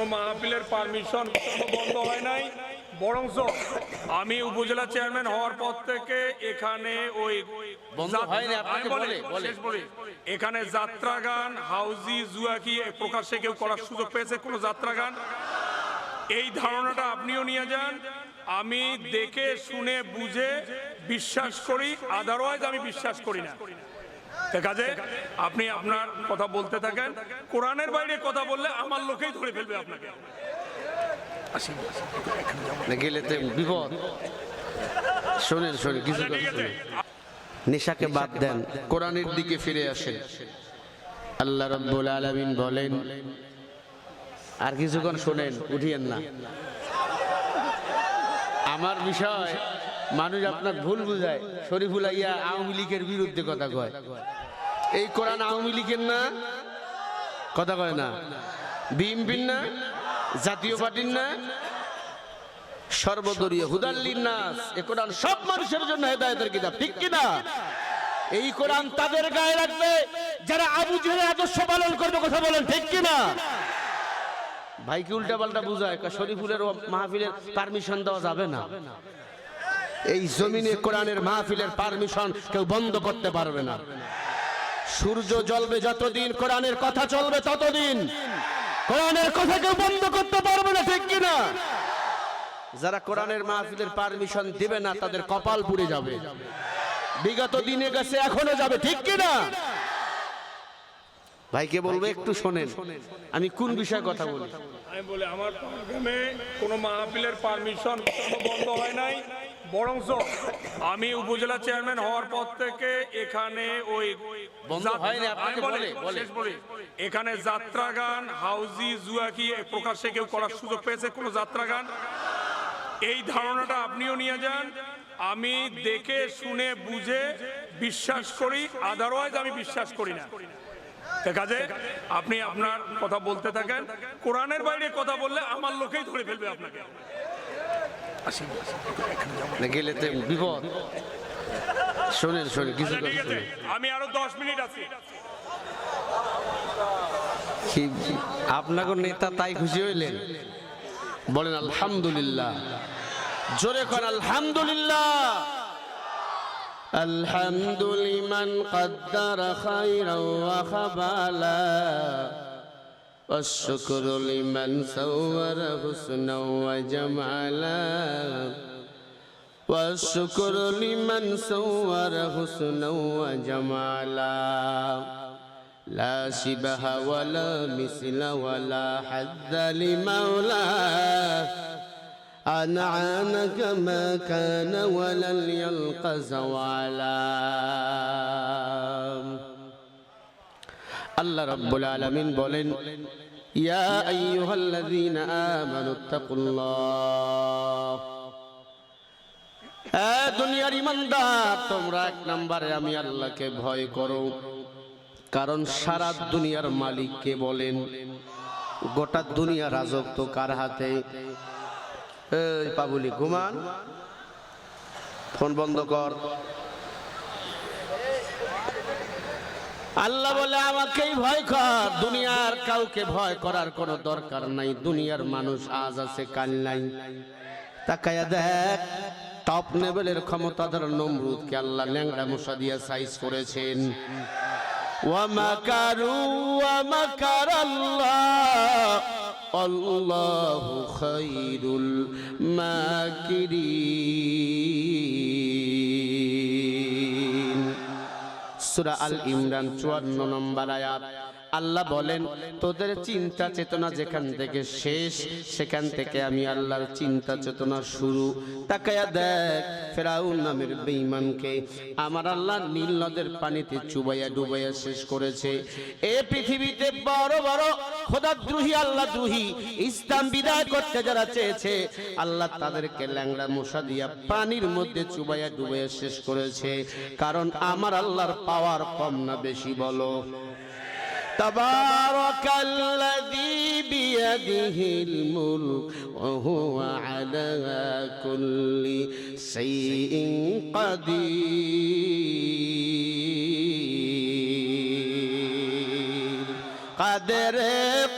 কোনো মাহফিলের পারমিশন বন্ধ হয় নাই। বরংস আমি উপজেলা চেয়ারম্যান হওয়ার পর থেকে এখানে ওই। এখানে যাত্রা গান হাউজি জুয়াকি প্রকাশ্যে কেউ করার সুযোগ পেয়েছে কোনো যাত্রা গান এই ধারণাটা আপনিও নিয়ে যান। আমি দেখে শুনে বুঝে বিশ্বাস করি আদারওয়াইজ আমি বিশ্বাস করি না। আছে? আপনি আপনার কথা বলতে থাকেন। কোরআনের বাইরে কথা বললে আমার লোকেই ধরে ফেলবে আপনাকে। গেলে বিপদ। শোনেন শোনেন কিছু আচ্ছা, নেশাকে বাদ দেন কোরআনের দিকে ফিরে আসেন। আল্লাহ রব্বুল আলামিন বলেন আর কিছুক্ষণ শোনেন উঠিয়েন না। আমার বিষয় মানুষ আপনার ভুল বুঝায়। শরীফুল আইয়া আওয়ামী লীগের বিরুদ্ধে কথা কয়। এই কোরআন আওয়ামী লীগের না? কথা কয় না। বিএনপির না? জাতীয় পার্টির না? সর্বদলীয় হুদাল্লিন নাস এ কোরআন সব মানুষের জন্য হেদায়েতের কিতাব, ঠিক কি না? এই কোরআন তাদের গায়ে রাখবে যারা আবু জেহেলের আদর্শ পালন করবে কথা বলেন, ঠিক কি না? ভাইকে উল্টা পাল্টা বুঝায় শরীফুলের মাহফিলের পারমিশন দেওয়া যাবে না। এই জমিনে কোরআনের মাহফিলের পারমিশন কেউ বন্ধ করতে পারবে না। সূর্য জ্বলবে যতদিন কোরআনের কথা চলবে ততদিন। কোরআনের কথা কেউ বন্ধ করতে পারবে না ঠিক কি না যারা কোরআনের মাহফিলের পারমিশন দিবে না তাদের কপাল পুড়ে যাবে। বিগত দিনে গেছে এখনও যাবে ঠিক কি না ভাইকে বলবে একটু শোনেন। আমি কোন বিষয়ে কথা বলি? আমি বলি আমার গ্রামে কোনো মাহফিলের পারমিশন বন্ধ হয় নাই? বরংস আমি উপজেলা চেয়ারম্যান হওয়ার পর থেকে এখানে ওই। এখানে যাত্রা গান হাউজি জুয়াকি প্রকাশ্যে কেউ করার সুযোগ পেয়েছে কোনো যাত্রা গান এই ধারণাটা আপনিও নিয়ে যান। আমি দেখে শুনে বুঝে বিশ্বাস করি আদারওয়াইজ আমি বিশ্বাস করি না। ঠিক আছে? আপনি আপনার কথা বলতে থাকেন। কোরআনের বাইরে কথা বললে আমার লোকেই ধরে ফেলবে আপনাকে। আসি, আসি, এখানে যাবো। না গেলে তো বিপদ শোনেন শোনেন কিছু আচ্ছা, ঠিক কথা আছে শোনেন আমি আরো দশ মিনিট আছি কি আপনাকে নেতা তাই খুশি হইলেন বলেন আলহামদুলিল্লাহ জোরে কর আলহামদুলিল্লাহ الحمد لمن قدر خيرا وخبالا والشكر لمن سور حسنا وجمالا. والشكر لمن سور حسنا وجمالا. لا شبه ولا مثل ولا حد لمولاه أنعانك ما كان ولن يلقى زوالا. আল্লাহ রব্বুল আলামিন বলেন, ইয়া আইয়ুহাল্লাযীনা এ দুনিয়ার ইমানদার, তোমরা এক নম্বরে আমি আল্লাহকে ভয় করো, কারণ সারা দুনিয়ার মালিক কে বলেন, গোটা দুনিয়া রাজত্ব কার হাতে? এই পাবুলি, ঘুমান, ফোন বন্ধ কর। আল্লাহ বলে, আমাকেই ভয় কর। দুনিয়ার কাউকে ভয় করার কোনো দরকার নাই। দুনিয়ার মানুষ আজ আছে, কাল নাই। তাকায়া দেখ টপ লেভেলের ক্ষমতাধর নমরুদকে আল্লাহ ল্যাংড়া মশা দিয়া সাইজ করেছেন। ওয়ামাকারু ওয়ামাকার আল্লাহ আল্লাহু খাইরুল মাকিরিন। সূরা আল ইমরান 54 নম্বর আয়াত। আল্লাহ বলেন, তোদের চিন্তা চেতনা যেখান থেকে শেষ, সেখান থেকে আমি আল্লাহর চিন্তা চেতনা শুরু। তাকায়া দেখ, ফেরাউন নামের বেঈমানকে আমার আল্লাহ নীল নদের পানিতে চুবাইয়া ডুবাইয়া শেষ করেছে। এ পৃথিবীতে বড় বড় খোদাদ্রোহী, আল্লাহ দ্রোহী, ইসলাম বিদায় করতে যারা চেয়েছে, আল্লাহ তাদেরকে ল্যাংড়া মশা দিয়া পানির মধ্যে চুবাইয়া ডুবাইয়া শেষ করেছে। কারণ আমার আল্লাহর পাওয়ার কম না বেশি, বলো। تبارك الذي بيده الملك وهو على كل شيء قدير. قدر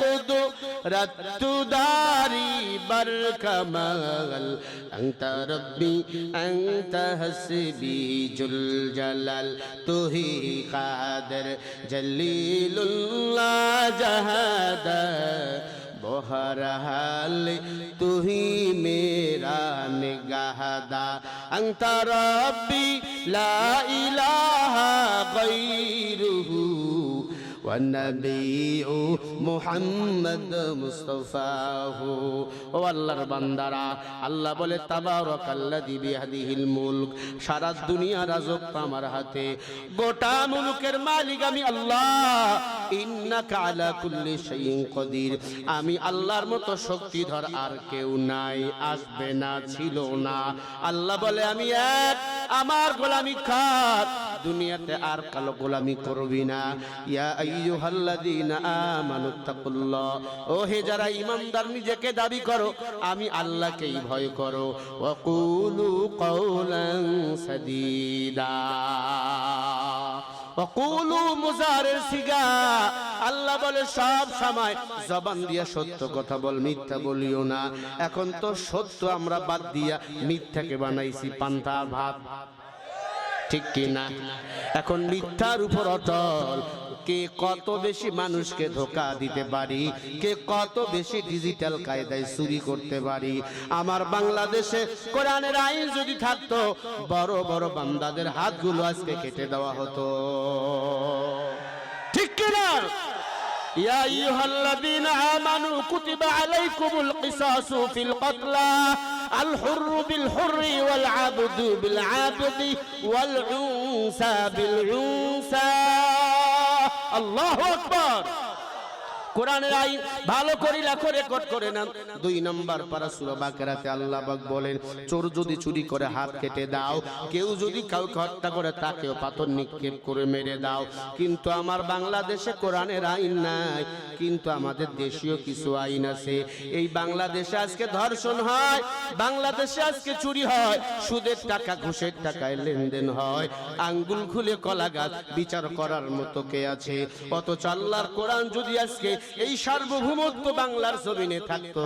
قدر رت داري بركمال أنت ربي أنت حسبي جل جلال تهي قادر جليل الله جهادر বহরহাল তুহি মেরা নিগাহদা অন্তরপি লা ইলাহা গৈরুহু والنبي محمد মুস্তাফাহ ও আল্লাহর বান্দারা আল্লাহ বলে তাবারাকাল্লাযী বিহাদিহিল মুলক সারা দুনিয়া রাজত্ব আমার হাতে গোটা মুলুকের মালিক আমি আল্লাহ ইন্নাকা আলা কুল্লি শাইইন কদির আমি আল্লাহর মতো শক্তিধর আর কেউ নাই আসবে না ছিল না আল্লাহ বলে আমি এক আমার গোলামি খাত দুনিয়াতে আর কালো গোলামি করবি না। ইয়া আইয়ুহাল্লাযীনা আমানুত্তাকুল্লাহ ও হে যারা ঈমানদার নিজেকে দাবি করো, আমি আল্লাহকেই ভয় করো। ওয়া কুলু কওলান সাদীদা। অকুলু মুজারের সিগা। আল্লাহ বলে, সব সময় জবান দিয়া সত্য কথা বল, মিথ্যা বলিও না। এখন তো সত্য আমরা বাদ দিয়া মিথ্যাকে বানাইছি, পান্তা ভাত। ঠিক কি না এখন মিথ্যার উপর অটল কে কত বেশি মানুষকে ধোকা দিতে পারি কে কত বেশি ডিজিটাল কায়দায় চুরি করতে পারি আমার বাংলাদেশে কোরআনের আইন যদি থাকতো বড় বড় বান্দাদের হাতগুলো আজকে কেটে দেওয়া হতো ঠিক কিনা يا أيها الذين آمنوا كتب عليكم القصاص في القتلى الحر بالحر والعبد بالعبد والعنسى بالعنسى الله أكبر. কোরআনের আইন ভালো করে লেখো রেকর্ড করে নেন। দুই নম্বর পারা সূরা বাকেরাতে আল্লাহ পাক বলেন, চোর যদি চুরি করে হাত কেটে দাও, কেউ যদি কাউকে হত্যা করে তাকেও পাথর নিক্ষেপ করে মেরে দাও। কিন্তু আমার বাংলাদেশে কোরআনের আইন নাই, কিন্তু আমাদের দেশীয় কিছু আইন আছে। এই বাংলাদেশে আজকে ধর্ষণ হয়, বাংলাদেশে আজকে চুরি হয়, সুদের টাকা, ঘুষের টাকায় লেনদেন হয়। আঙ্গুল খুলে কলা গাছ বিচার করার মতো কে আছে? অথচ আল্লাহর কোরআন যদি আজকে এই সার্বভৌমত্ব বাংলার জমিনে থাকতো।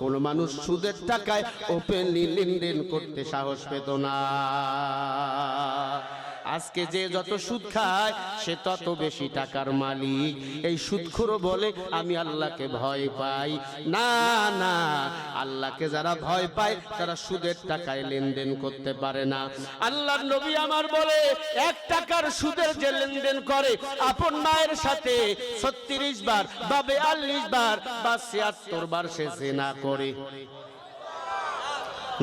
কোন মানুষ সুদের টাকায় ওপেনলি লেনদেন করতে সাহস পেত না। আজকে যে যত সুদ খায় সে তত বেশি টাকার মালিক। এই সুদখোরও বলে আমি আল্লাহকে ভয় পাই। না না আল্লাহকে যারা ভয় পায় তারা সুদের টাকায় লেনদেন করতে পারে না। আল্লাহর নবী আমার বলে এক টাকার সুদের যে লেনদেন করে আপন মায়ের সাথে ছত্রিশ বার বা বেয়াল্লিশ বার বা ছিয়াত্তর বার সে জেনা করে।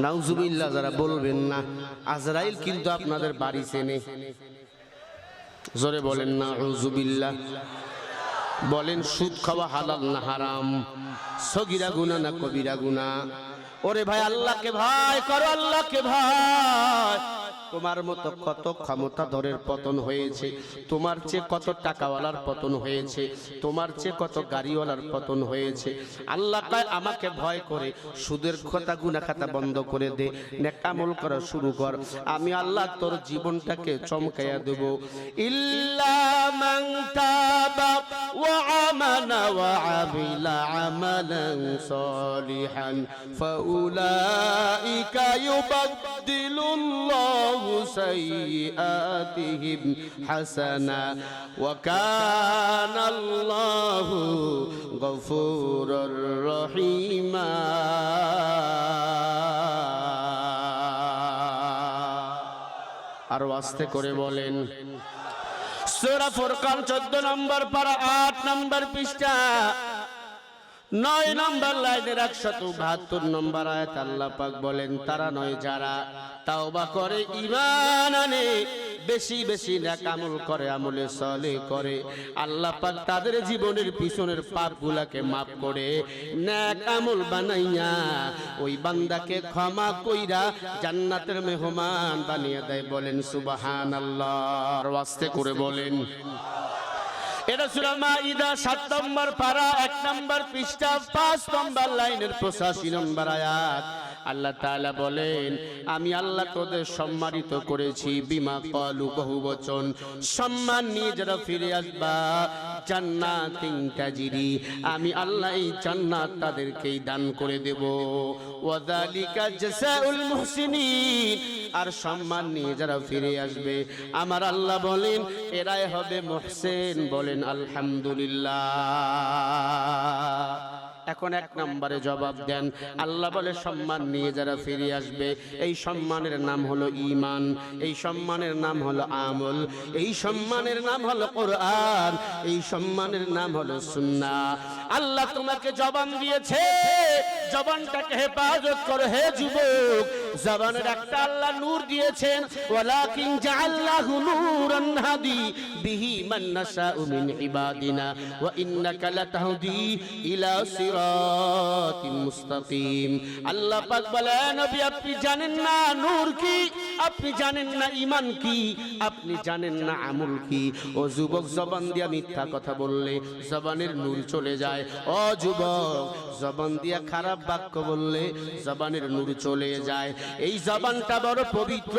নাউজুবিল্লাহ, যারা বলবেন না, আজরাইল কিন্তু আপনাদের বাড়ি চেনে। জোরে বলেন না রুজুবিল্লা বলেন, সুদ খাওয়া হালাল না হারাম? সগিরা গুনা না কবিরা গুনা ওরে ভাই, আল্লাহকে ভাই করো, আল্লাহকে ভয়। তোমার মতো কত ক্ষমতাধরের পতন হয়েছে? তোমার চেয়ে কত টাকাওয়ালার পতন হয়েছে? তোমার চেয়ে কত গাড়িওয়ালার পতন হয়েছে? আল্লাহ আমাকে ভয় করে। সুদের খাতা গুনা খাতা বন্ধ করে দে। নেকামল করা শুরু কর। আমি আল্লাহ তোর জীবনটাকে চমকাইয়া দেব। ইল্লা মান তাবা ওয়া আমানা ওয়া আমিলা আমালান সলিহান, ফাউলাইকা ইউবাদদিলুল্লাহু সাইয়্যাতিহিম হাসানা ওয়া কানাল্লাহু গফুরুর রহিমা আরও আস্তে করে বলেন। সূরা ফুরকান 14 নম্বর পারা 8 নম্বর পৃষ্ঠা। নয় নম্বর লাইনের একশত বাহাত্তর নম্বর আয়াত আল্লাহ পাক বলেন, তারা নয় যারা তাওবা করে ইমান আনে, বেশি বেশি নেক আমল করে, আমলে সলে করে। আল্লাহ পাক তাদের জীবনের পিছনের পাপগুলাকে মাফ করে, নেক আমল বানাইয়া ওই বান্দাকে ক্ষমা কইরা জান্নাতের মেহমান বানিয়ে দেয় বলেন, সুবহানাল্লাহ। আরও আস্তে করে বলেন। এটা সুরামা ইদা সাত নম্বর পারা, এক নম্বর পৃষ্ঠা, পাঁচ নম্বর লাইনের পঁচাশি নম্বর আয়াত। আল্লাহ তাআলা বলেন, আমি আল্লাহ তোদের সম্মানিত করেছি, বিমা কলু বহু বচন। সম্মান নিয়ে যারা ফিরে আসবা জান্নাতিন তাজরি আমি আল্লাহ এই জান্নাত তাদেরকেই দান করে দেব। ওয়াদালিকা জাযাউল মুহসিনিন। আর সম্মান নিয়ে যারা ফিরে আসবে, আমার আল্লাহ বলেন, এরাই হবে মুহসিন। বলেন, আলহামদুলিল্লাহ। এখন এক নম্বরে জবাব দেন, আল্লাহ বলে, সম্মান নিয়ে যারা ফিরে আসবে, এই সম্মানের নাম হলো ইমান এই সম্মানের নাম হলো আমল, এই সম্মানের নাম হলো কোরআন, এই সম্মানের নাম হলো সুন্নাহ। আল্লাহ তোমাকে জবান দিয়েছে, জবানটাকে হেফাজত করো, হে যুবক। জবানের একটা আল্লাহ নূর দিয়েছেন, ওয়ালাকিন জাআল্লাহু নূরান হাদি বিহি মান নাশাউ মিন ইবাদিনা, ওয়া ইন্নাকা লাতাহদি ইলা সিরাতিম মুস্তাকিম। আল্লাহ পাক বলেন, নবী, আপনি জানেন না নূর কি? আপনি জানেন না ঈমান কি? আপনি জানেন না আমল কি? ও যুবক, জবান দিয়া মিথ্যা কথা বললে জবানের নূর চলে যায়। ও যুবক, জবান দিয়া খারাপ বাক্য বললে জবানের নূর চলে যায়। এই জবানটা বড় পবিত্র।